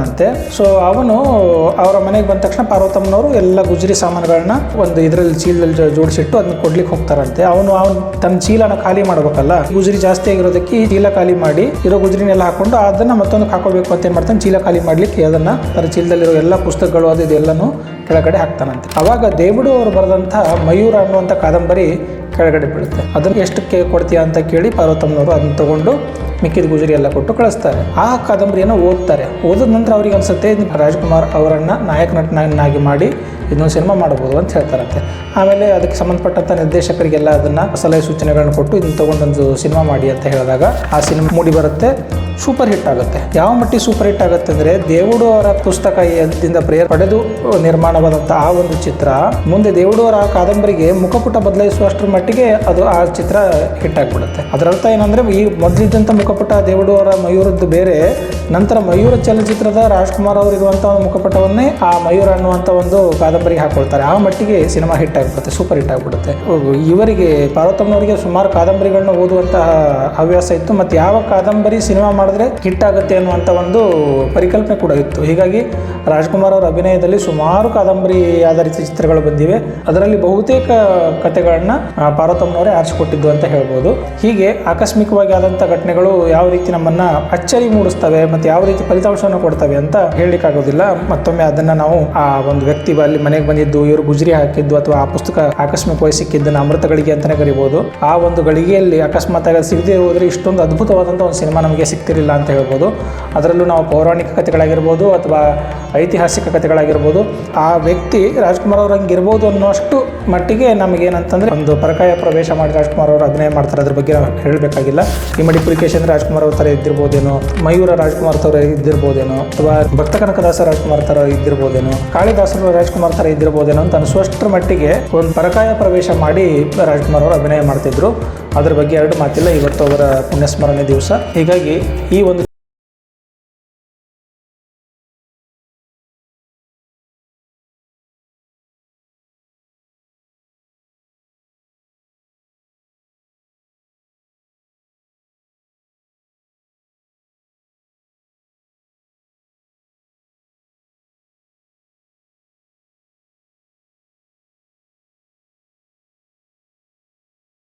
ಅಂತೆ. ಸೊ ಅವನು ಅವರ ಮನೆಗೆ ಬಂದ ತಕ್ಷಣ ಪಾರ್ವತಮ್ಮನವರು ಎಲ್ಲ ಗುಜರಿ ಸಾಮಾನುಗಳನ್ನ ಒಂದು ಇದರಲ್ಲಿ ಚೀಲದಲ್ಲಿ ಜೋಡಿಸಿಟ್ಟು ಅದನ್ನ ಕೊಡ್ಲಿಕ್ಕೆ ಹೋಗ್ತಾರಂತೆ. ಅವನು ಅವನು ತನ್ನ ಚೀಲನ ಖಾಲಿ ಮಾಡ್ಬೇಕಲ್ಲ. ಗುಜರಿ ಜಾಸ್ತಿ ಆಗಿರೋದಕ್ಕೆ ಈ ಚೀಲ ಖಾಲಿ ಮಾಡಿ ಇರೋ ಗುಜರಿನೆಲ್ಲ ಹಾಕೊಂಡು ಅದನ್ನ ಮತ್ತೊಂದು ಹಾಕೋಬೇಕು ಅಂತ ಏನ್ ಮಾಡ್ತಾನೆ? ಚೀಲ ಖಾಲಿ ಮಾಡ್ಲಿಕ್ಕೆ ಅದನ್ನ ಅದರ ಚೀಲದಲ್ಲಿರೋ ಎಲ್ಲ ಪುಸ್ತಕಗಳು ಅದು ಇದೆಲ್ಲನೂ ಕೆಳಗಡೆ ಹಾಕ್ತಾನಂತೆ. ಅವಾಗ ದೇವುಡು ಅವರು ಬರೆದಂತಹ ಮಯೂರ ಅನ್ನುವಂಥ ಕಾದಂಬರಿ ಕೆಳಗಡೆ ಬೀಳುತ್ತೆ. ಅದನ್ನು ಎಷ್ಟಕ್ಕೆ ಕೊಡ್ತೀಯಾ ಅಂತ ಕೇಳಿ ಪಾರ್ವತಮ್ಮನವರು ಅದನ್ನ ತಗೊಂಡು ಮಿಕ್ಕಿದ ಗುಜರಿ ಎಲ್ಲ ಕೊಟ್ಟು ಕಳಿಸ್ತಾರೆ. ಆ ಕಾದಂಬರಿಯನ್ನು ಓದ್ತಾರೆ. ಓದಿದ ನಂತರ ಅವ್ರಿಗೆ ಅನಿಸುತ್ತೆ ರಾಜ್ಕುಮಾರ್ ಅವರನ್ನು ನಾಯಕ ನಟನಾಗಿ ಮಾಡಿ ಇದೊಂದು ಸಿನಿಮಾ ಮಾಡ್ಬೋದು ಅಂತ ಹೇಳ್ತಾರಂತೆ. ಆಮೇಲೆ ಅದಕ್ಕೆ ಸಂಬಂಧಪಟ್ಟಂಥ ನಿರ್ದೇಶಕರಿಗೆಲ್ಲ ಅದನ್ನು ಸಲಹೆ ಸೂಚನೆಗಳನ್ನು ಕೊಟ್ಟು ಇದನ್ನ ತಗೊಂಡೊಂದು ಸಿನಿಮಾ ಮಾಡಿ ಅಂತ ಹೇಳಿದಾಗ ಆ ಸಿನಿಮಾ ಮೂಡಿ ಬರುತ್ತೆ. ಸೂಪರ್ ಹಿಟ್ ಆಗುತ್ತೆ. ಯಾವ ಮಟ್ಟಿಗೆ ಸೂಪರ್ ಹಿಟ್ ಆಗುತ್ತೆ ಅಂದರೆ ದೇವುಡು ಅವರ ಪುಸ್ತಕದಿಂದ ಪ್ರೇರ, ಪಡೆದು ನಿರ್ಮಾಣವಾದಂಥ ಆ ಒಂದು ಚಿತ್ರ. ಮುಂದೆ ದೇವುಡು ಅವರ ಕಾದಂಬರಿಗೆ ಮುಖಪುಟ ಬದಲಾಯಿಸುವಷ್ಟರ ಮಟ್ಟಿಗೆ ಅದು ಆ ಚಿತ್ರ ಹಿಟ್ ಆಗಿಬಿಡುತ್ತೆ. ಅದರ ಅರ್ಥ ಏನಂದರೆ ಈ ಮೊದಲಿದ್ದಂಥ ಮುಖಪುಟ ದೇವುಡು ಅವರ ಮಯೂರದ್ದು ಬೇರೆ. ನಂತರ ಮಯೂರ ಚಲನಚಿತ್ರದ ರಾಜ್ಕುಮಾರ್ ಅವರು ಇರುವಂಥ ಒಂದು ಮುಖಪುಟವನ್ನೇ ಆ ಮಯೂರ ಅನ್ನುವಂಥ ಒಂದು ಕಾದಂಬರಿಗೆ ಹಾಕೊಳ್ತಾರೆ. ಆ ಮಟ್ಟಿಗೆ ಸಿನಿಮಾ ಹಿಟ್ ಆಗಿಬಿಡುತ್ತೆ, ಸೂಪರ್ ಹಿಟ್ ಆಗಿಬಿಡುತ್ತೆ. ಇವರಿಗೆ ಪಾರ್ವತಮ್ಮನವರಿಗೆ ಸುಮಾರು ಕಾದಂಬರಿಗಳನ್ನ ಓದುವಂತಹ ಹವ್ಯಾಸ ಇತ್ತು. ಮತ್ತು ಯಾವ ಕಾದಂಬರಿ ಸಿನಿಮಾ ಮಾಡಿದ್ರೆ ಹಿಟ್ ಆಗುತ್ತೆ ಅನ್ನುವಂಥ ಒಂದು ಪರಿಕಲ್ಪನೆ ಕೂಡ ಇತ್ತು. ಹೀಗಾಗಿ ರಾಜ್ಕುಮಾರ್ ಅವರ ಅಭಿನಯದಲ್ಲಿ ಸುಮಾರು ಕಾದಂಬರಿ ಆಧಾರಿತ ಚಿತ್ರಗಳು ಬಂದಿವೆ. ಅದರಲ್ಲಿ ಬಹುತೇಕ ಕಥೆಗಳನ್ನ ಪಾರ್ವತಮ್ಮನವರೇ ಆರಿಸಿಕೊಟ್ಟಿದ್ದು ಅಂತ ಹೇಳ್ಬೋದು. ಹೀಗೆ ಆಕಸ್ಮಿಕವಾಗಿ ಆದಂತಹ ಘಟನೆಗಳು ಯಾವ ರೀತಿ ನಮ್ಮನ್ನ ಅಚ್ಚರಿ ಮೂಡಿಸ್ತವೆ ಮತ್ತು ಯಾವ ರೀತಿ ಫಲಿತಾಂಶವನ್ನು ಕೊಡ್ತವೆ ಅಂತ ಹೇಳಲಿಕ್ಕಾಗೋದಿಲ್ಲ. ಮತ್ತೊಮ್ಮೆ ಅದನ್ನ ನಾವು, ಆ, ಒಂದು ವ್ಯಕ್ತಿ ಅಲ್ಲಿ ಮನೆಗೆ ಬಂದಿದ್ದು, ಇವರು ಗುಜರಿ ಹಾಕಿದ್ದು ಅಥವಾ ಆ ಪುಸ್ತಕ ಆಕಸ್ಮಿಕವಾಗಿ ಸಿಕ್ಕಿದ್ದನ್ನು ಅಮೃತಗಳಿಗೆ ಅಂತಾನೆ ಕರಿಬಹುದು ಆ ಒಂದು ಗಳಿಗೆಯಲ್ಲಿ ಅಕಸ್ಮಾತ್ ಆಗ ಸಿಗದೆ ಹೋದ್ರೆ ಇಷ್ಟೊಂದು ಅದ್ಭುತವಾದಂಥ ಒಂದು ಸಿನಿಮಾ ನಮಗೆ ಸಿಗ್ತಿರಲಿಲ್ಲ ಅಂತ ಹೇಳ್ಬೋದು. ಅದರಲ್ಲೂ ನಾವು ಪೌರಾಣಿಕ ಕಥೆಗಳಾಗಿರ್ಬೋದು ಅಥವಾ ಐತಿಹಾಸಿಕ ಕಥೆಗಳಾಗಿರ್ಬೋದು, ಆ ವ್ಯಕ್ತಿ ರಾಜ್ಕುಮಾರ್ ಅವ್ರು ಹಂಗಿರ್ಬೋದು ಅನ್ನೋಷ್ಟು ಮಟ್ಟಿಗೆ ನಮಗೇನಂತಂದರೆ ಒಂದು ಪರಕಾಯ ಪ್ರವೇಶ ಮಾಡಿ ರಾಜ್ಕುಮಾರ್ ಅವರು ಅಭಿನಯ ಮಾಡ್ತಾರೆ. ಅದ್ರ ಬಗ್ಗೆ ನಾವು ಹೇಳಬೇಕಾಗಿಲ್ಲ. ಈ ಮಡಿಪುಲಿಕೇಶನ್ ರಾಜ್ಕುಮಾರ್ ಅವ್ರ ಥರ ಇದ್ದಿರ್ಬೋದೇನೋ, ಮಯೂರ ರಾಜ್ಕುಮಾರ್ ಥರ ಇದ್ದಿರ್ಬೋದೇನೋ, ಅಥವಾ ಭಕ್ತ ಕನಕದಾಸ ರಾಜ್ಕುಮಾರ್ ಥರ ಇದ್ದಿರ್ಬೋದೇನೋ, ಕಾಳಿದಾಸರು ರಾಜ್ಕುಮಾರ್ ಥರ ಇದ್ದಿರ್ಬೋದೇನೋ ಅಂತ ಅನಿಸುವಷ್ಟರ ಮಟ್ಟಿಗೆ ಒಂದು ಪರಕಾಯ ಪ್ರವೇಶ ಮಾಡಿ ರಾಜ್ಕುಮಾರ್ ಅವರು ಅಭಿನಯ ಮಾಡ್ತಿದ್ರು. ಅದ್ರ ಬಗ್ಗೆ ಎರಡು ಮಾತಿಲ್ಲ ಇವತ್ತು ಅವರ ಪುಣ್ಯಸ್ಮರಣೆ ದಿವಸ. ಹೀಗಾಗಿ ಈ ಒಂದು